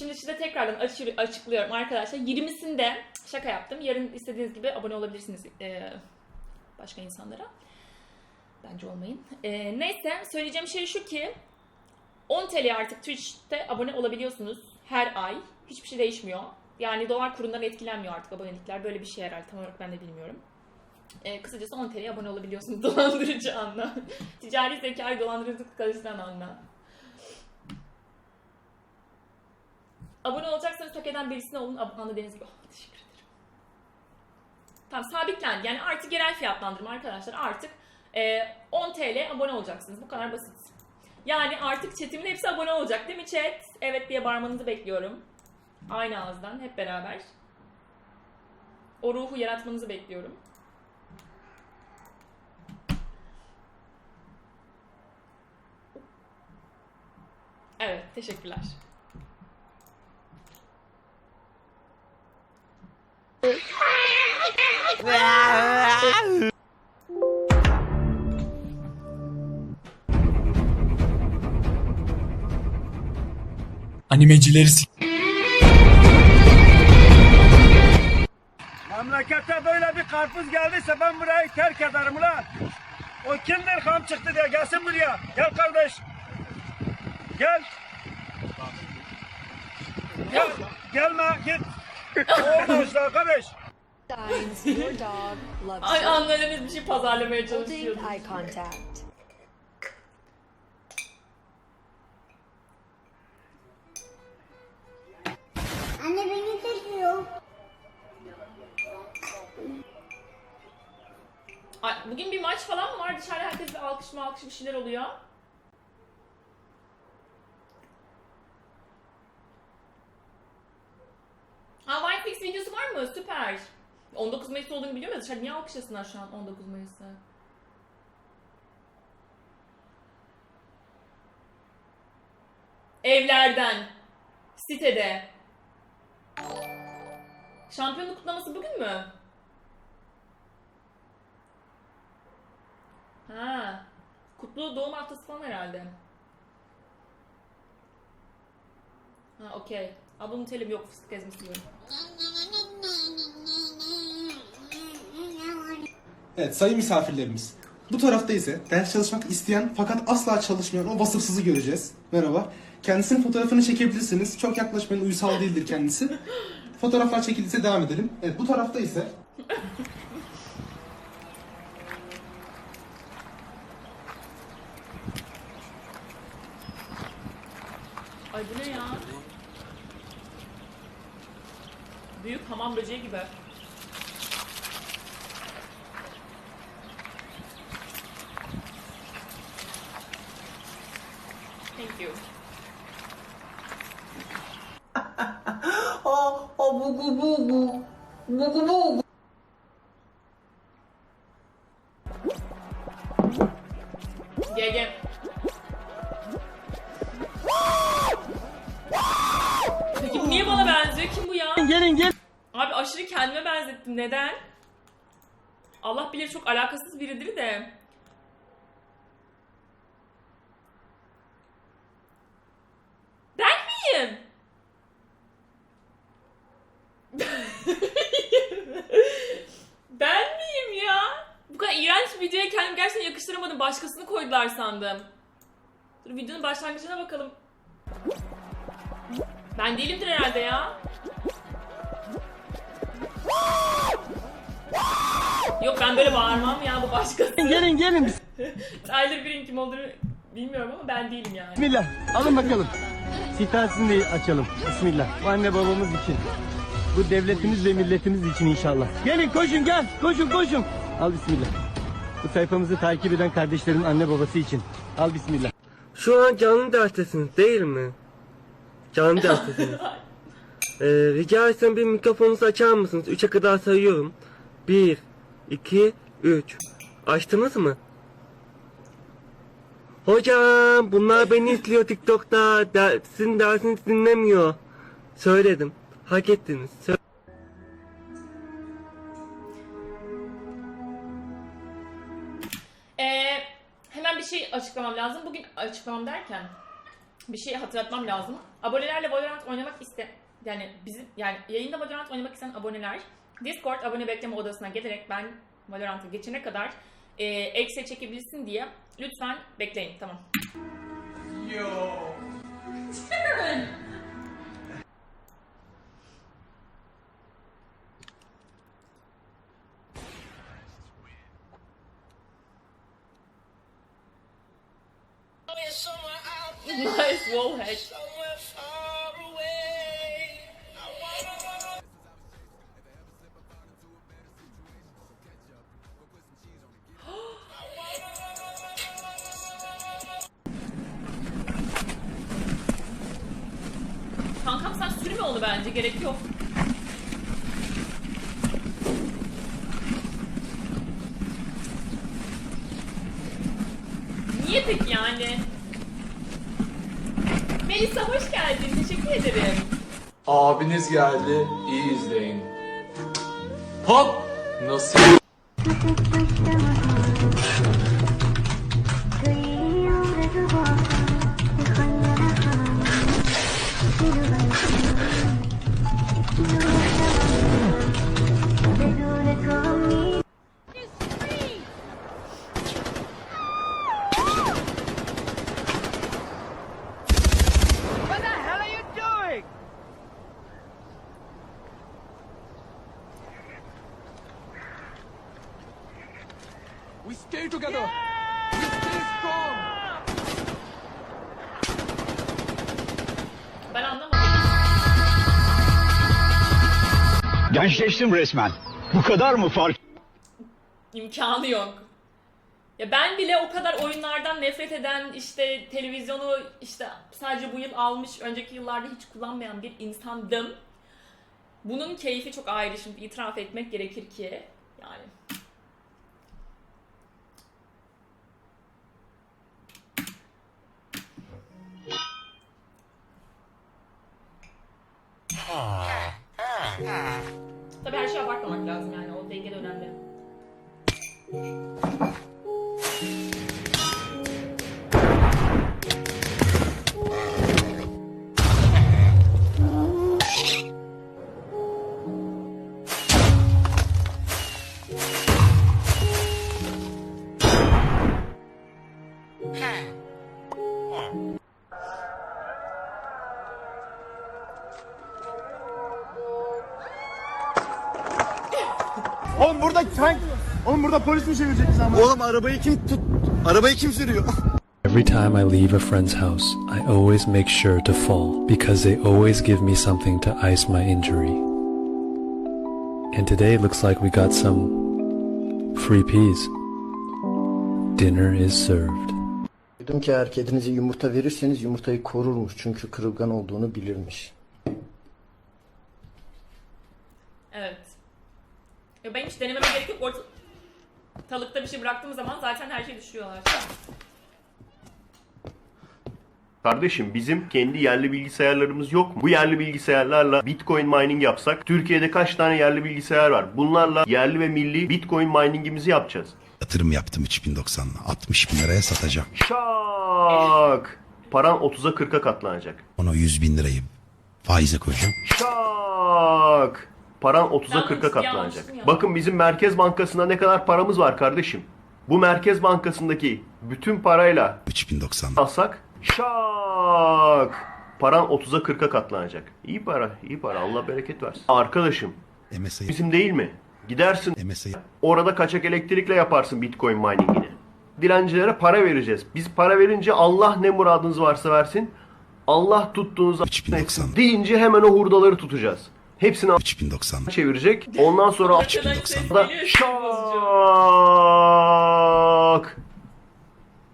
Şimdi size tekrardan açı- açıklıyorum arkadaşlar. 20'sinde şaka yaptım. Yarın istediğiniz gibi abone olabilirsiniz ee, başka insanlara. Bence olmayın. Ee, neyse söyleyeceğim şey şu ki 10 TL artık Twitch'te abone olabiliyorsunuz her ay. Hiçbir şey değişmiyor. Yani dolar kurundan etkilenmiyor artık abonelikler. Böyle bir şey herhalde tam olarak ben de bilmiyorum. Ee, kısacası 10 TL'ye abone olabiliyorsunuz dolandırıcı anla. Ticari zekayı dolandırıcılık karıştıran anla. Abone olacaksanız hak eden birisine olun. Ab- Anla Deniz gibi. Oh, teşekkür ederim. Tamam sabitlendi. Yani artık yerel fiyatlandırma arkadaşlar. Artık e, 10 TL abone olacaksınız. Bu kadar basit. Yani artık chatimin hepsi abone olacak değil mi chat? Evet diye bağırmanızı bekliyorum. Aynı ağızdan hep beraber. O ruhu yaratmanızı bekliyorum. Evet, teşekkürler. Animecileri s- Memlekette böyle bir karpuz geldiyse ben burayı terk ederim ulan. O kimdir kam çıktı diye gelsin buraya. Gel kardeş. Gel. Gel. Gelme git. Olmamış arkadaş. Signs your dog loves Ay you. anladığınız bir şey pazarlamaya Holding çalışıyordum. eye contact. Anne beni çekiyor. Ay, bugün bir maç falan mı var? Dışarıda herkes bir alkış mı alkış bir şeyler oluyor. Ha Winefix videosu var mı? Süper. 19 Mayıs olduğunu biliyor musun? Dışarı niye alkışlasınlar şu an 19 Mayıs'ı? Evlerden. Sitede. Şampiyonluk kutlaması bugün mü? Ha. Kutlu doğum haftası falan herhalde. Ha okey. Ablamın telim yok fıstık ezmesi. Evet sayın misafirlerimiz. Bu tarafta ise ders çalışmak isteyen fakat asla çalışmayan o vasıfsızı göreceğiz. Merhaba. Kendisinin fotoğrafını çekebilirsiniz. Çok yaklaşmayın uysal değildir kendisi. Fotoğraflar çekildiyse devam edelim. Evet bu tarafta ise Ay bu ne ya? Büyük hamam böceği gibi. Thank you. Bugu bugu. Bugu bugu. Gel gel. Niye bana benziyor? Kim bu ya? Gelin gelin. Abi aşırı kendime benzettim. Neden? Allah bilir çok alakasız biridir de. Başkasını koydular sandım. Dur videonun başlangıcına bakalım. Ben değilimdir herhalde ya. Yok ben böyle bağırmam ya bu başkası. Gelin, gelin. Tyler Green kim olduğunu bilmiyorum ama ben değilim yani. Bismillah. Alın bakalım. Sitasını açalım. Bismillah. Bu anne babamız için. Bu devletimiz ve milletimiz için inşallah. Gelin koşun gel. Koşun koşun. Al bismillah. Bu sayfamızı takip eden kardeşlerin anne babası için. Al bismillah. Şu an canlı derstesiniz değil mi? Canlı derstesiniz. ee, rica etsem bir mikrofonunuzu açar mısınız? Üçe kadar sayıyorum. Bir, iki, üç. Açtınız mı? Hocam bunlar beni izliyor TikTok'ta. Der, sizin dersinizi dinlemiyor. Söyledim. Hak ettiniz. Sö- lazım. Bugün açıklamam derken bir şey hatırlatmam lazım. Abonelerle Valorant oynamak iste yani bizim yani yayında Valorant oynamak isteyen aboneler Discord abone bekleme odasına gelerek ben Valorant'a geçene kadar e, eksi çekebilsin diye lütfen bekleyin tamam. nice wallhack. Kankam sen sürme onu bence gerek yok. Niye peki yani? Melisa hoş geldin. Teşekkür ederim. Abiniz geldi. İyi izleyin. Hop! Nasıl? We stay together. We stay strong. Ben anlamadım. Gençleştim resmen. Bu kadar mı fark İmkanı yok. Ya ben bile o kadar oyunlardan nefret eden işte televizyonu işte sadece bu yıl almış önceki yıllarda hiç kullanmayan bir insandım. Bunun keyfi çok ayrı şimdi itiraf etmek gerekir ki yani. Tabii her şeyi abartmamak lazım yani o denge de önemli. Oğlum burada tank. Oğlum burada polis mi çevirecek bizi ama? Oğlum arabayı kim tut? Arabayı kim sürüyor? Every time I leave a friend's house, I always make sure to fall because they always give me something to ice my injury. And today it looks like we got some free peas. Dinner is served. Duydum ki eğer kedinize yumurta verirseniz yumurtayı korurmuş çünkü kırılgan olduğunu bilirmiş. Evet. Ya ben hiç denememe gerek yok. Ortalıkta bir şey bıraktığım zaman zaten her şey düşüyorlar. Kardeşim bizim kendi yerli bilgisayarlarımız yok mu? Bu yerli bilgisayarlarla Bitcoin mining yapsak Türkiye'de kaç tane yerli bilgisayar var? Bunlarla yerli ve milli Bitcoin miningimizi yapacağız. Yatırım yaptım 3090'la. 60 bin liraya satacağım. Şak! Paran 30'a 40'a katlanacak. Ona 100 bin lirayı faize koyacağım. Şak! Paran 30'a Yalnız 40'a katlanacak. Bakın bizim Merkez Bankası'nda ne kadar paramız var kardeşim. Bu Merkez Bankası'ndaki bütün parayla 3090. alsak şak! Paran 30'a 40'a katlanacak. İyi para, iyi para. Allah bereket versin. Arkadaşım, MSI. bizim değil mi? Gidersin MSI. orada kaçak elektrikle yaparsın Bitcoin miningini. Dilencilere para vereceğiz. Biz para verince Allah ne muradınız varsa versin. Allah tuttuğunuz 3090. deyince hemen o hurdaları tutacağız. Hepsini 3090. çevirecek. Ondan sonra Arkadan ses da geliyor. şak.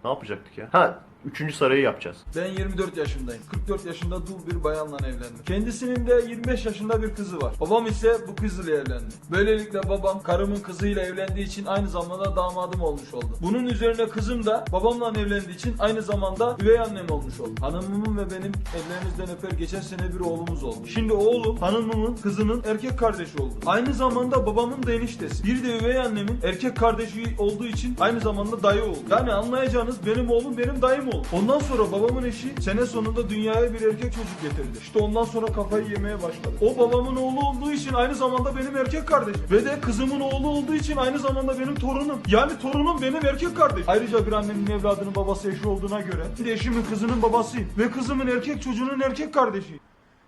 Ne yapacaktık ya? Ha, üçüncü sarayı yapacağız. Ben 24 yaşındayım. 44 yaşında dul bir bayanla evlendim. Kendisinin de 25 yaşında bir kızı var. Babam ise bu kızla evlendi. Böylelikle babam karımın kızıyla evlendiği için aynı zamanda damadım olmuş oldu. Bunun üzerine kızım da babamla evlendiği için aynı zamanda üvey annem olmuş oldu. Hanımımın ve benim ellerinizden öper geçen sene bir oğlumuz oldu. Şimdi oğlum hanımımın kızının erkek kardeşi oldu. Aynı zamanda babamın da eniştesi. Bir de üvey annemin erkek kardeşi olduğu için aynı zamanda dayı oldu. Yani anlayacağınız benim oğlum benim dayım oldu. Oldu. Ondan sonra babamın eşi sene sonunda dünyaya bir erkek çocuk getirdi. İşte ondan sonra kafayı yemeye başladı. O babamın oğlu olduğu için aynı zamanda benim erkek kardeşim. Ve de kızımın oğlu olduğu için aynı zamanda benim torunum. Yani torunum benim erkek kardeşim. Ayrıca bir annenin evladının babası eşi olduğuna göre bir eşimin kızının babasıyım. Ve kızımın erkek çocuğunun erkek kardeşiyim.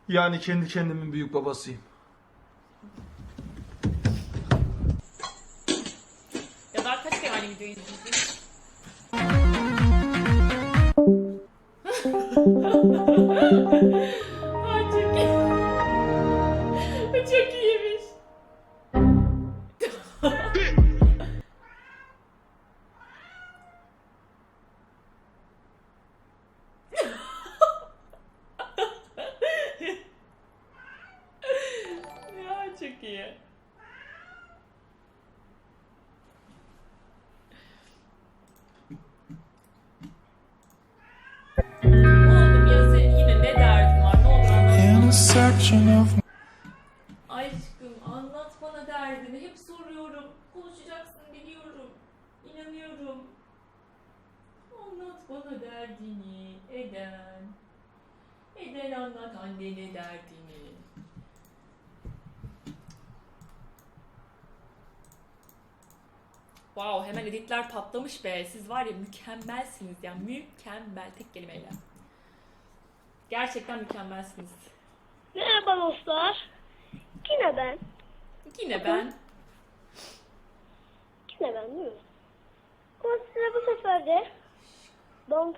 Yani kendi kendimin büyük babasıyım. Ya daha kaç kere aynı videoyu izleyeceğiz? Ay çok iyi. Çok iyiymiş. Aşkım anlat bana derdini. Hep soruyorum. Konuşacaksın biliyorum. İnanıyorum. Anlat bana derdini. Eden. Eden anlat annene derdini. Wow hemen editler patlamış be. Siz var ya mükemmelsiniz ya. Mükemmel tek kelimeyle. Gerçekten mükemmelsiniz. Merhaba dostlar. Yine ben. Yine ben. Yine ben değil mi? Ama size bu sefer de Don't